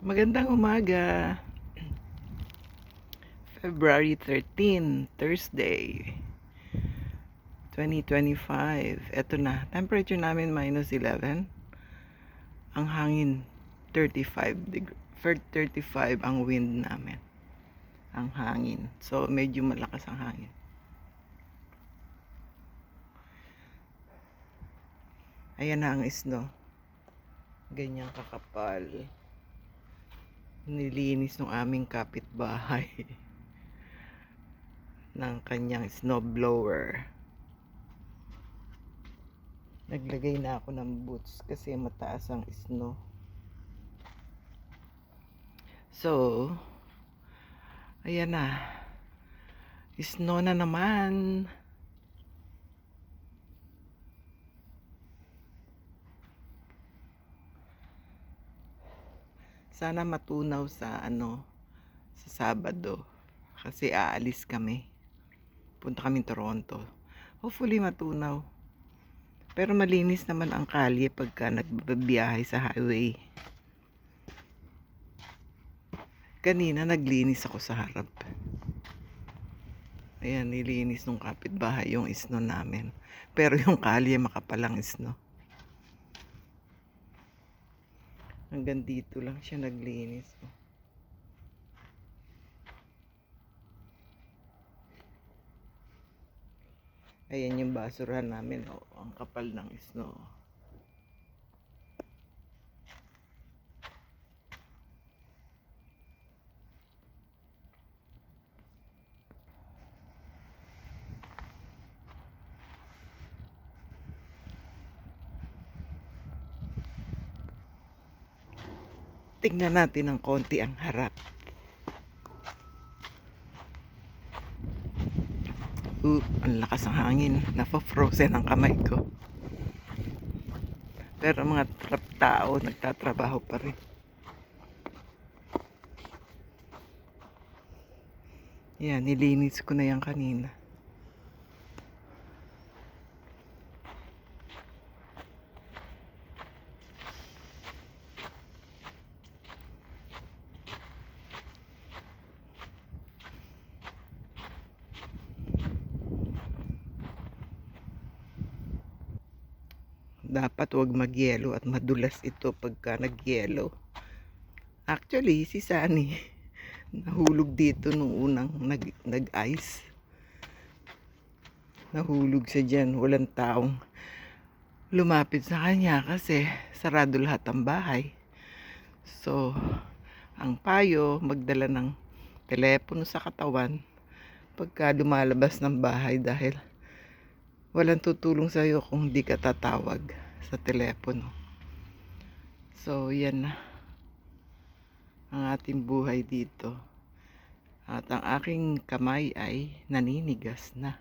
Magandang umaga. February 13, Thursday. 2025. Ito na. Temperature namin minus 11. Ang hangin 35 degree. 35 ang wind namin. Ang hangin. So medyo malakas ang hangin. Ayan na ang snow. Ganyan kakapal nilinis ng aming kapitbahay ng kanyang snow blower. Naglagay na ako ng boots kasi mataas ang snow. So, ayan na. Snow na naman. Sana matunaw sa ano sa Sabado kasi aalis kami. Punta kami Toronto. Hopefully matunaw. Pero malinis naman ang kalye pagka nagbabiyahe sa highway. Kanina naglinis ako sa harap. Ayan, nilinis nung kapitbahay yung isno namin. Pero yung kalye makapalang isno. Hanggang dito lang siya naglinis. oh. Ayan yung basurahan namin. Oh, ang kapal ng snow. Tingnan natin ng konti ang harap. Uh, ang lakas ng hangin. Nafa-frozen ang kamay ko. Pero mga trap tao, nagtatrabaho pa rin. Yan, nilinis ko na yan kanina. Dapat wag magyelo at madulas ito pagka nagyelo. Actually, si Sunny nahulog dito nung unang nag, nag-ice. Nahulog siya dyan, walang taong lumapit sa kanya kasi sarado lahat ang bahay. So, ang payo, magdala ng telepono sa katawan pagka lumalabas ng bahay dahil walang tutulong sa iyo kung di ka tatawag sa telepono. So, yan na ang ating buhay dito. At ang aking kamay ay naninigas na.